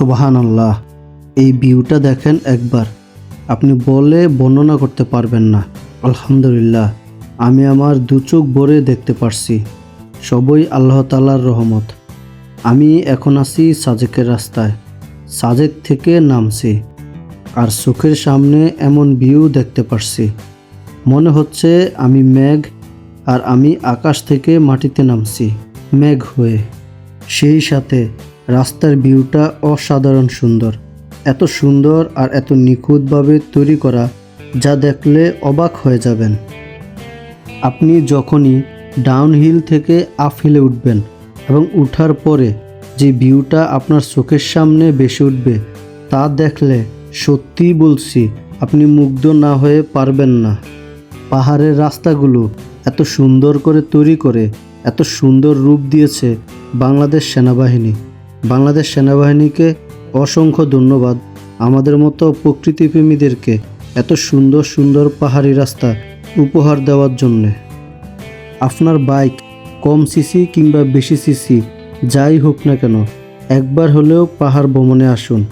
সুবাহান আল্লাহ এই ভিউটা দেখেন একবার। আপনি বলে বর্ণনা করতে পারবেন না। আলহামদুলিল্লাহ, আমি আমার দু চোখ ভরে দেখতে পারছি। সবই আল্লাহ তালার রহমত। আমি এখন আছি সাজেকের রাস্তায়। সাজেক থেকে নামছি। আর চোখের সামনে এমন ভিউ দেখতে পারছি। মনে হচ্ছে আমি মেঘ আর আমি আকাশ থেকে মাটিতে নামছি। মেঘ হয়ে। সেই সাথে রাস্তার ভিউটা অসাধারণ সুন্দর। এত সুন্দর আর এত নিখুঁতভাবে তৈরি করা যা দেখলে অবাক হয়ে যাবেন। আপনি যখনই ডাউনহিল থেকে আপ হিলে উঠবেন এবং উঠার পরে যে ভিউটা আপনার চোখের সামনে বেশি উঠবে, তা দেখলে সত্যিই বলছি আপনি মুগ্ধ না হয়ে পারবেন না। পাহাড়ের রাস্তাগুলো এত সুন্দর করে তৈরি করে, এত সুন্দর রূপ দিয়েছে বাংলাদেশ সেনাবাহিনী। বাংলাদেশ সেনাবাহিনীকে অসংখ্য ধন্যবাদ। আমাদের মতো প্রকৃতিপ্রেমীদেরকে এত সুন্দর সুন্দর পাহাড়ি রাস্তা উপহার দেওয়ার জন্যে। আপনার বাইক কম সিসি কিংবা বেশি সিসি, যাই হোক না কেন, একবার হলেও পাহাড় ভ্রমণে আসুন।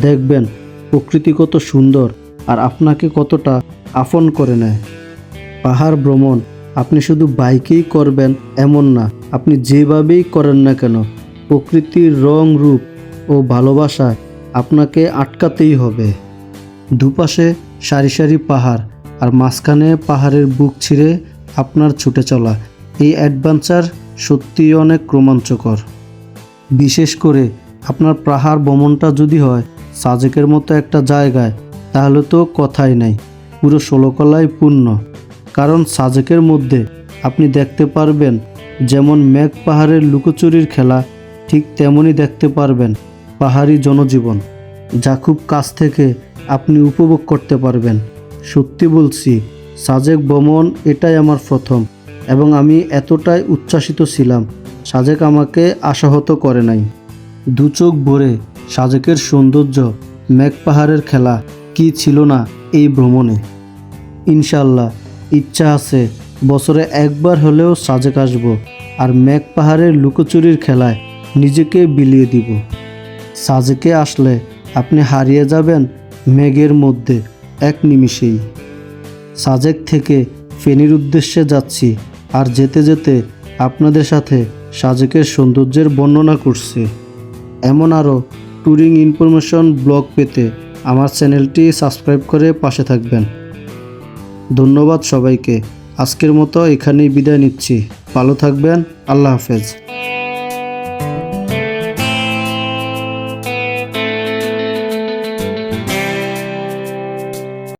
দেখবেন, প্রকৃতি কত সুন্দর আর আপনাকে কতটা আপন করে নেয়। পাহাড় ভ্রমণ আপনি শুধু বাইকেই করবেন এমন না, আপনি যেভাবেই করেন না কেন প্রকৃতির রং রূপ ও ভালোবাসা আপনাকে আটকাতেই হবে। দুপাশে সারি সারি পাহাড় আর মাঝখানে পাহাড়ের বুক ছিঁড়ে আপনার ছুটে চলা। এই অ্যাডভেঞ্চার সত্যিই অনেক রোমাঞ্চকর। বিশেষ করে আপনার পাহাড় ভ্রমণটা যদি হয় সাজেকের মতো একটা জায়গায়, তাহলে তো কথাই নাই। পুরো ষোলকলায় পূর্ণ। কারণ সাজেকের মধ্যে আপনি দেখতে পারবেন যেমন মেঘ পাহাড়ের লুকোচুরির খেলা ঠিক তেমনই দেখতে পারবেন পাহাড়ি জনজীবন, যা খুব কাছ থেকে আপনি উপভোগ করতে পারবেন। সত্যি বলছি, সাজেক ভ্রমণ এটাই আমার প্রথম এবং আমি এতটাই উচ্ছ্বাসিত ছিলাম, সাজেক আমাকে আশাহত করে নাই। দু চোখ ভরে সাজেকের সৌন্দর্য, মেঘ পাহাড়ের খেলা, কি ছিল না এই ভ্রমণে? ইনশাল্লাহ ইচ্ছা আছে, বছরে একবার হলেও সাজেক আসব, আর মেঘ পাহাড়ের লুকোচুরির খেলায় নিজেকে বিলিয়ে দিব। সাজেকে আসলে আপনি হারিয়ে যাবেন মেঘের মধ্যে এক নিমিষেই। সাজেক থেকে ফেনীর উদ্দেশ্যে যাচ্ছি আর যেতে যেতে আপনাদের সাথে সাজেকের সৌন্দর্যের বর্ণনা করছি। এমন আরও ট্যুরিং ইনফরমেশন ব্লগ পেতে আমার চ্যানেলটি সাবস্ক্রাইব করে পাশে থাকবেন। ধন্যবাদ সবাইকে। আজকের মতো এখানেই বিদায় নিচ্ছি। ভালো থাকবেন। আল্লাহ হাফেজ।